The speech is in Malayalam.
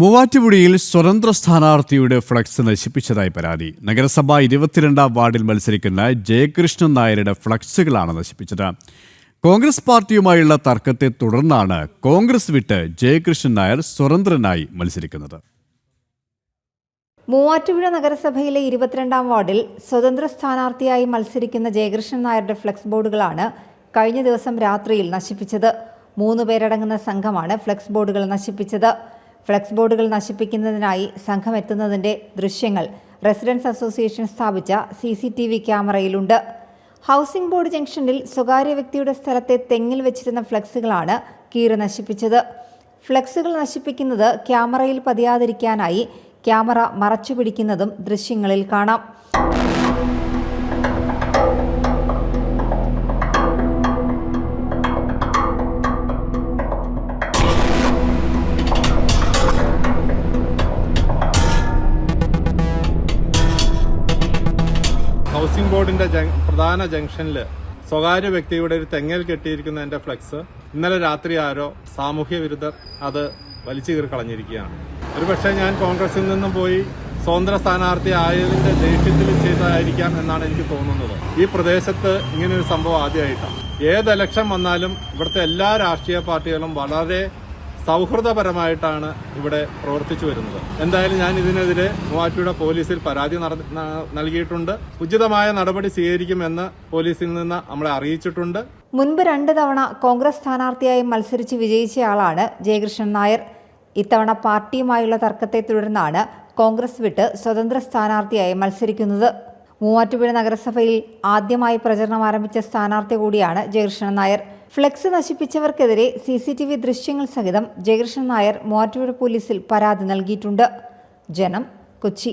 മൂവാറ്റുപുഴയിൽ സ്വതന്ത്ര സ്ഥാനാർത്ഥിയുടെ ഫ്ലക്സ് നശിപ്പിച്ചതായി പരാതി. നഗരസഭ ഇരുപത്തിരണ്ടാം വാർഡിൽ മത്സരിക്കുന്ന ജയകൃഷ്ണൻ നായരുടെ ഫ്ലക്സുകളാണ് നശിപ്പിച്ചത്. കോൺഗ്രസ് പാർട്ടിയുമായുള്ള തർക്കത്തെ തുടർന്നാണ് കോൺഗ്രസ് വിട്ട് ജയകൃഷ്ണൻ നായർ സ്വതന്ത്രനായി മത്സരിക്കുന്നത്. മൂവാറ്റുപുഴ നഗരസഭയിലെ ഇരുപത്തിരണ്ടാം വാർഡിൽ സ്വതന്ത്ര സ്ഥാനാർത്ഥിയായി മത്സരിക്കുന്ന ജയകൃഷ്ണൻ നായരുടെ ഫ്ലക്സ് ബോർഡുകളാണ് കഴിഞ്ഞ ദിവസം രാത്രിയിൽ നശിപ്പിച്ചത്. മൂന്ന് പേരടങ്ങുന്ന സംഘമാണ് ഫ്ലക്സ് ബോർഡുകൾ നശിപ്പിച്ചത്. ഫ്ലെക്സ് ബോർഡുകൾ നശിപ്പിക്കുന്നതിനായി സംഘം എത്തുന്നതിന്റെ ദൃശ്യങ്ങൾ റെസിഡൻസ് അസോസിയേഷൻ സ്ഥാപിച്ച സി സി ടി വി ക്യാമറയിലുണ്ട്. ഹൗസിംഗ് ബോർഡ് ജംഗ്ഷനിൽ സ്വകാര്യ വ്യക്തിയുടെ സ്ഥലത്തെ തെങ്ങിൽ വെച്ചിരുന്ന ഫ്ലെക്സുകളാണ് കീറി നശിപ്പിച്ചത്. ഫ്ലെക്സുകൾ നശിപ്പിക്കുന്നത് ക്യാമറയിൽ പതിയാതിരിക്കാനായി ക്യാമറ മറച്ചുപിടിക്കുന്നതും ദൃശ്യങ്ങളിൽ കാണാം. ഹൗസിംഗ് ബോർഡിന്റെ പ്രധാന ജംഗ്ഷനിൽ സ്വകാര്യ വ്യക്തിയുടെ ഒരു തെങ്ങൽ കെട്ടിയിരിക്കുന്ന എന്റെ ഫ്ലെക്സ് ഇന്നലെ രാത്രി ആരോ സാമൂഹ്യ വിരുദ്ധർ അത് വലിച്ചു കളഞ്ഞിരിക്കുകയാണ്. ഒരുപക്ഷെ ഞാൻ കോൺഗ്രസിൽ നിന്നും പോയി സ്വതന്ത്ര സ്ഥാനാർത്ഥി ആയതിന്റെ ദേഷ്യത്തിൽ ചെയ്തതായിരിക്കാം എന്നാണ് എനിക്ക് തോന്നുന്നത്. ഈ പ്രദേശത്ത് ഇങ്ങനെ ഒരു സംഭവം ആദ്യമായിട്ടാണ്. ഏത് ഇലക്ഷൻ വന്നാലും ഇവിടുത്തെ എല്ലാ രാഷ്ട്രീയ പാർട്ടികളും വളരെ സൗഹൃദപരമായിട്ടാണ് ഇവിടെ പ്രവർത്തിച്ചു വരുന്നത്. എന്തായാലും ഞാൻ ഇതിനെതിരെ മൂവാറ്റുപുഴ പോലീസിൽ പരാതി നൽകിയിട്ടുണ്ട്. ഉചിതമായ നടപടി സ്വീകരിക്കുമെന്ന് പോലീസിൽ നിന്ന് നമ്മളെ അറിയിച്ചിട്ടുണ്ട്. മുൻപ് രണ്ട് തവണ കോൺഗ്രസ് സ്ഥാനാർത്ഥിയായി മത്സരിച്ച് വിജയിച്ചയാളാണ് ജയകൃഷ്ണൻ നായർ. ഇത്തവണ പാർട്ടിയുമായുള്ള തർക്കത്തെ തുടർന്നാണ് കോൺഗ്രസ് വിട്ട് സ്വതന്ത്ര സ്ഥാനാർത്ഥിയായി മത്സരിക്കുന്നത്. മൂവാറ്റുപുഴ നഗരസഭയിൽ ആദ്യമായി പ്രചരണം ആരംഭിച്ച സ്ഥാനാർത്ഥി കൂടിയാണ് ജയകൃഷ്ണൻ നായർ. ഫ്ലെക്സ് നശിപ്പിച്ചവർക്കെതിരെ സി സി ടി വി ദൃശ്യങ്ങൾ സഹിതം ജയകൃഷ്ണൻ നായർ മൂവാറ്റുപുഴ പോലീസിൽ പരാതി നൽകിയിട്ടുണ്ട്. ജനം കൊച്ചി.